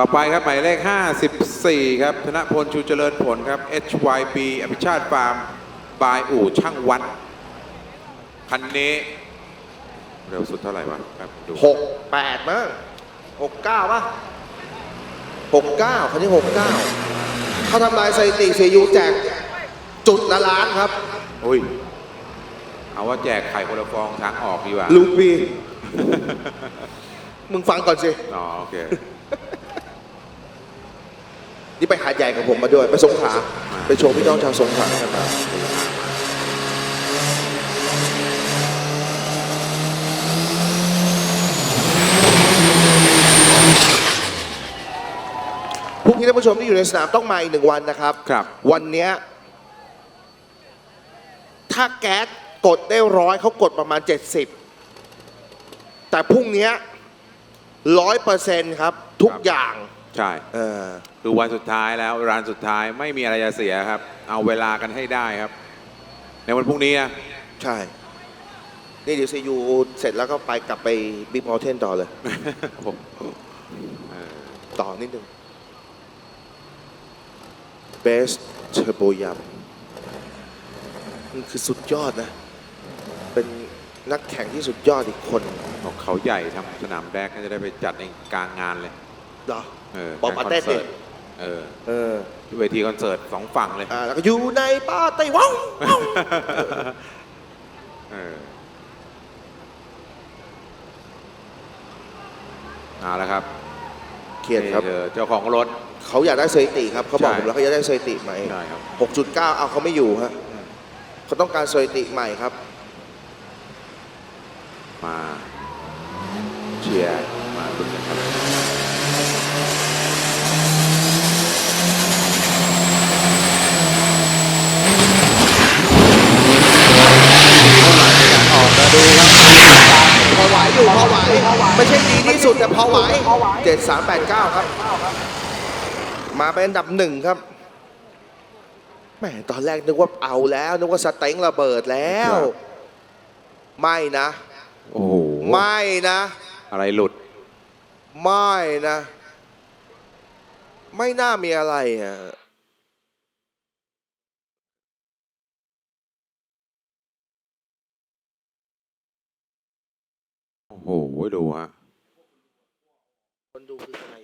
ต่อไปครับหมายเลข 54 ครับ ธนพลชูเจริญผลครับ HYB อภิชาติฟาร์ม บายอู่ช่างวัด คันนี้ เร็วสุดเท่าไหร่วะครับดูหกแปดมั้งหกเก้าป่ะหกเก้าคันนี้หกเก้าเขาทำลายสถิติเสียยูแจกจุดละล้านครับ อุ้ย เอาว่าแจกไข่คนละฟองทางออกดีกว่า ลูปีมึงฟังก่อนสิ อ๋อ โอเค นี่ไปหาดใหญ่กับผมมาด้วย ไปสงขลาไปโชว์พี่น้องชาวสงขลากันมาพรุ่งนี้ท่านผู้ชมที่อยู่ในสนามต้องมาอีกหนึ่งวันนะครับ ครับ วันเนี้ยถ้าแก๊สกดได้ร้อยเขากดประมาณ 70 แต่พรุ่งเนี้ร้อยเปอร์เซ็นต์ครับ ทุกครับ อย่าง ใช่ เออ คือวันสุดท้ายแล้วร้านสุดท้ายไม่มีอะไรจะเสียครับ เอาเวลากันให้ได้ครับ ในวันพรุ่งนี้นะใช่ นี่เดี๋ยวซียูเสร็จแล้วก็ไปกลับไปบิ๊กมอลเทนต่อเลย ผมเออต่อนิดนึงเบสเทอร์โบยัมมันคือสุดยอดนะ เป็นนักแข่งที่สุดยอดอีกคน บอกเขาใหญ่ทำสนามแรกก็จะได้ไปจัดในกลางงานเลย เหรอเออบอกปาเต้งนคอนสิร์ตเออเออเวทีคอนเสิร์ตสองฝั่งเลยอ่าแล้วก็อยู่ในป่าไต้หวันว้าวเออเอาละครับเขียนครับ นี่เจอเจ้าของรถ เขาอยากได้สถิติครับเขาบอกใช่ผมแล้วเขาอยากได้สถิติใหม่ใช่ครับ6.9เอาเขาไม่อยู่ฮะเขาต้องการสถิติใหม่ครับ มาเชียร์มาลุ้นกันครับ พอ ไหวอยู่พอไหว ไม่ใช่ดีที่สุดแต่พอไหว 7389 ครับ มาเป็นอันดับหนึ่งครับแหมตอนแรกนึกว่าเอาแล้วนึกว่าสเต็งระเบิดแล้ว ครับ ไม่นะ โอ้โหไม่นะ อะไรหลุด ไม่นะ ไม่น่ามีอะไรอะ โอ้โหดูฮะ คนดูคือใคร